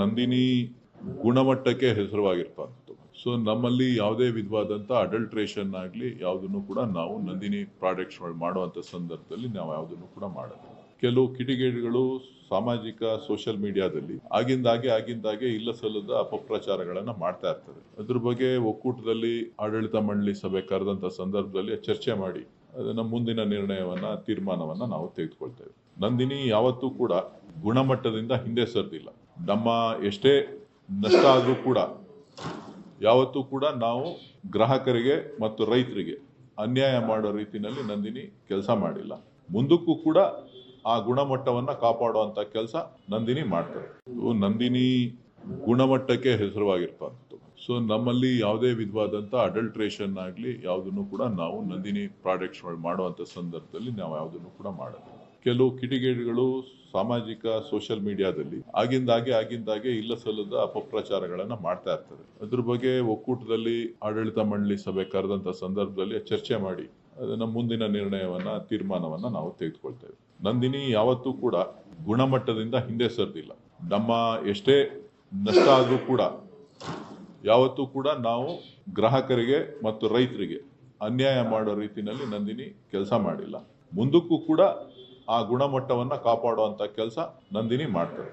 ನಂದಿನಿ ಗುಣಮಟ್ಟಕ್ಕೆ ಹೆಸರುವಾಗಿರ್ತಕ್ಕಂಥದ್ದು. ಸೊ ನಮ್ಮಲ್ಲಿ ಯಾವುದೇ ವಿಧವಾದಂಥ ಅಡಲ್ಟ್ರೇಷನ್ ಆಗಲಿ ಯಾವುದನ್ನು ಕೂಡ ನಾವು ನಂದಿನಿ ಪ್ರಾಡಕ್ಟ್ಸ್ಗಳು ಮಾಡುವಂಥ ಸಂದರ್ಭದಲ್ಲಿ ನಾವು ಯಾವುದನ್ನು ಕೂಡ ಮಾಡೋದು ಕೆಲವು ಕಿಡಿಗೇಡಿಗಳು ಸಾಮಾಜಿಕ ಸೋಷಿಯಲ್ ಮೀಡಿಯಾದಲ್ಲಿ ಆಗಿಂದಾಗೆ ಆಗಿಂದಾಗೆ ಇಲ್ಲ ಸಲ್ಲದ ಅಪಪ್ರಚಾರಗಳನ್ನ ಮಾಡ್ತಾ ಇರ್ತಾರೆ ಅದ್ರ ಬಗ್ಗೆ ಒಕ್ಕೂಟದಲ್ಲಿ ಆಡಳಿತ ಮಂಡಳಿ ಸಭೆ ಕರೆದಂತ ಸಂದರ್ಭದಲ್ಲಿ ಚರ್ಚೆ ಮಾಡಿ ಅದನ್ನ ಮುಂದಿನ ನಿರ್ಣಯವನ್ನ, ತೀರ್ಮಾನವನ್ನ ನಾವು ತೆಗೆದುಕೊಳ್ತೇವೆ. ನಂದಿನಿ ಯಾವತ್ತೂ ಕೂಡ ಗುಣಮಟ್ಟದಿಂದ ಹಿಂದೆ ಸರಿದಿಲ್ಲ. ನಮ್ಮ ಎಷ್ಟೇ ನಷ್ಟ ಆದರೂ ಕೂಡ, ಯಾವತ್ತೂ ಕೂಡ ನಾವು ಗ್ರಾಹಕರಿಗೆ ಮತ್ತು ರೈತರಿಗೆ ಅನ್ಯಾಯ ಮಾಡೋ ರೀತಿಯಲ್ಲಿ ನಂದಿನಿ ಕೆಲಸ ಮಾಡಿಲ್ಲ. ಮುಂದಕ್ಕೂ ಕೂಡ ಆ ಗುಣಮಟ್ಟವನ್ನು ಕಾಪಾಡುವಂಥ ಕೆಲಸ ನಂದಿನಿ ಮಾಡ್ತಾರೆ ನಂದಿನಿ ಗುಣಮಟ್ಟಕ್ಕೆ ಹೆಸರುವಾಗಿರ್ತಂಥದ್ದು ಸೊ ನಮ್ಮಲ್ಲಿ ಯಾವುದೇ ವಿಧವಾದಂಥ ಅಡಲ್ಟ್ರೇಷನ್ ಆಗಲಿ ಯಾವುದನ್ನು ಕೂಡ ನಾವು ನಂದಿನಿ ಪ್ರಾಡಕ್ಟ್ಸ್ಗಳು ಮಾಡುವಂಥ ಸಂದರ್ಭದಲ್ಲಿ ನಾವು ಯಾವುದನ್ನು ಕೂಡ ಮಾಡಲ್ಲ. ಕೆಲವು ಕಿಡಿಗೇಡಿಗಳು ಸಾಮಾಜಿಕ ಸೋಷಿಯಲ್ ಮೀಡಿಯಾದಲ್ಲಿ ಆಗಿಂದಾಗೆ ಆಗಿಂದಾಗೆ ಇಲ್ಲ ಸಲ್ಲದ ಅಪಪ್ರಚಾರಗಳನ್ನ ಮಾಡ್ತಾ ಇರ್ತಾರೆ ಅದ್ರ ಬಗ್ಗೆ ಒಕ್ಕೂಟದಲ್ಲಿ ಆಡಳಿತ ಮಂಡಳಿ ಸಭೆ ಕರೆದಂತ ಸಂದರ್ಭದಲ್ಲಿ ಚರ್ಚೆ ಮಾಡಿ ಅದನ್ನ ಮುಂದಿನ ನಿರ್ಣಯವನ್ನ, ತೀರ್ಮಾನವನ್ನ ನಾವು ತೆಗೆದುಕೊಳ್ತೇವೆ. ನಂದಿನಿ ಯಾವತ್ತೂ ಕೂಡ ಗುಣಮಟ್ಟದಿಂದ ಹಿಂದೆ ಸರಿದಿಲ್ಲ. ನಮ್ಮ ಎಷ್ಟೇ ನಷ್ಟ ಆದರೂ ಕೂಡ ಯಾವತ್ತೂ ಕೂಡ ನಾವು ಗ್ರಾಹಕರಿಗೆ ಮತ್ತು ರೈತರಿಗೆ ಅನ್ಯಾಯ ಮಾಡೋ ರೀತಿಯಲ್ಲಿ ನಂದಿನಿ ಕೆಲಸ ಮಾಡಿಲ್ಲ. ಮುಂದಕ್ಕೂ ಕೂಡ ಆ ಗುಣಮಟ್ಟವನ್ನ ಕಾಪಾಡುವಂತ ಕೆಲಸ ನಂದಿನಿ ಮಾಡ್ತಾರೆ